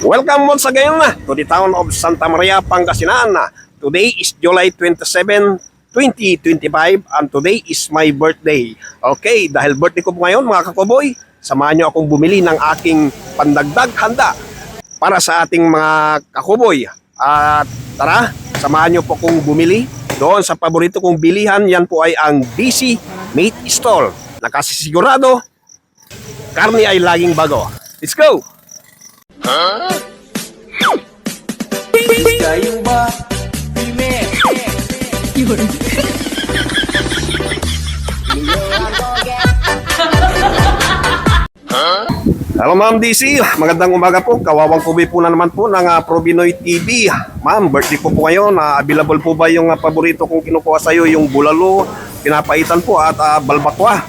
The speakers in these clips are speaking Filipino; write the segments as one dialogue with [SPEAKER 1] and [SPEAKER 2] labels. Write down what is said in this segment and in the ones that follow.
[SPEAKER 1] Welcome once again na to the town of Santa Maria, Pangasinan. Today is July 27, 2025 and today is my birthday. Okay, dahil birthday ko po ngayon mga kakoboy, samahan niyo akong bumili ng aking pandagdag handa para sa ating mga kakoboy. At tara, samahan niyo po kong bumili doon sa paborito kong bilihan. Yan po ay ang DC Meat Stall. Nakasisigurado, karne ay laging bago. Let's go!
[SPEAKER 2] Kayo ba? Pime.
[SPEAKER 1] Hello Ma'am DC, magandang umaga po. Kawawang kubi po na naman po ng uh, Probinoy TV. Ma'am, birthday po po ngayon. Ah, available po ba yung ah, paborito kong kinukuha sa iyo, yung bulalo, pinapaitan po at ah, balbakwa?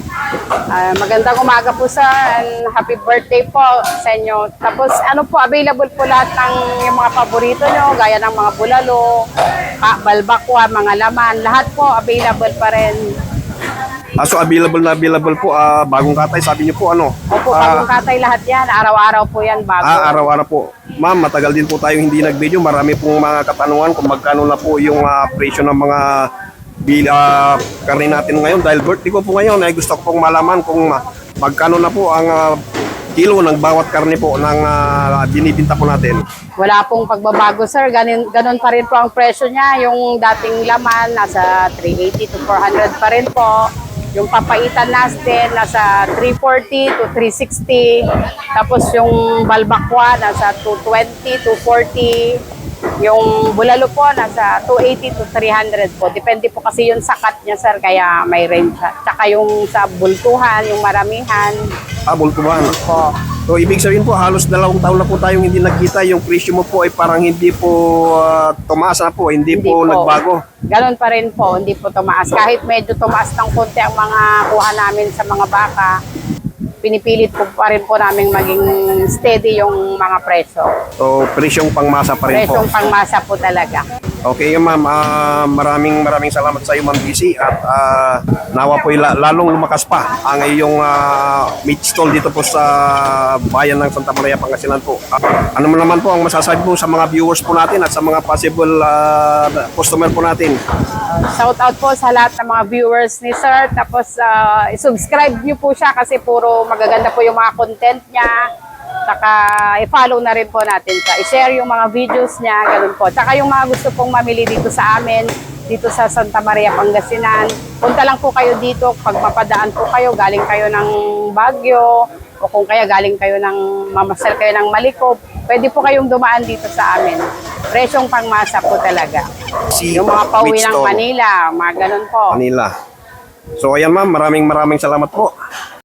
[SPEAKER 3] Ah, magandang umaga po sir and happy birthday po sa inyo. Tapos ano po, available po lahat ng yung mga paborito nyo, gaya ng mga bulalo, ah, balbakwa, mga laman, lahat po available pa rin.
[SPEAKER 1] Ah, so available na available po, ah, bagong katay, sabi niyo po ano?
[SPEAKER 3] Opo,
[SPEAKER 1] Ah,
[SPEAKER 3] bagong katay lahat yan, araw-araw po yan bago.
[SPEAKER 1] Ah, araw-araw po. Ma'am, matagal din po tayong hindi nag-video. Marami pong mga katanungan kung magkano na po yung ah, presyo ng mga bil, ah, karne natin ngayon. Dahil birthday ko po ngayon, ay gusto ko pong malaman kung magkano na po ang ah, kilo ng bawat karne po ng ah, binibinta po natin.
[SPEAKER 3] Wala pong pagbabago sir, ganun, ganun pa rin po ang presyo niya. Yung dating laman, nasa 380 to 400 pa rin po. Yung papaitan natin, nasa 340 to 360. Tapos yung balbakwa, nasa 220 to 40. Yung bulalo po, nasa 280 to 300 po. Depende po kasi yung sakat niya, sir, kaya may range. Tsaka yung sa bultuhan, yung maramihan.
[SPEAKER 1] Ah, bultuhan.
[SPEAKER 3] Po.
[SPEAKER 1] So, ibig sabihin po, halos dalawang taon na po tayong hindi nagkita. Yung presyo mo po ay parang hindi po ah, tumaas na po, hindi, po, nagbago.
[SPEAKER 3] Ganon pa rin po, hindi po tumaas. Kahit medyo tumaas ng konti ang mga kuha namin sa mga baka, pinipilit po pa rin po namin maging steady yung mga presyo.
[SPEAKER 1] So, presyong pangmasa pa rin po.
[SPEAKER 3] Presyong pangmasa po talaga.
[SPEAKER 1] Okay, ma'am. Ah, maraming maraming salamat sa iyo, ma'am DC. At ah, nawa po lalong lumakas pa ang iyong ah, meat stall dito po sa bayan ng Santa Maria, Pangasinan po. Ah, ano mo naman po ang masasabi po sa mga viewers po natin at sa mga possible ah, customer po natin?
[SPEAKER 3] Shout out po sa lahat ng mga viewers ni Sir. Tapos ah, subscribe niyo po siya kasi puro magaganda po yung mga content niya. Saka i-follow na rin po natin siya. I-share yung mga videos niya, ganun po. Saka yung mga gusto pong mamili dito sa amin, dito sa Santa Maria, Pangasinan. Punta lang po kayo dito pag mapadaan po kayo, galing kayo ng Baguio, o kung kaya galing kayo ng mamasal kayo ng Malikop, pwede po kayong dumaan dito sa amin. Presyong pangmasa po talaga.
[SPEAKER 1] Si
[SPEAKER 3] Yung mga pauwi ng Manila, mga ganun po.
[SPEAKER 1] Manila. So, ayan ma'am, maraming maraming salamat po.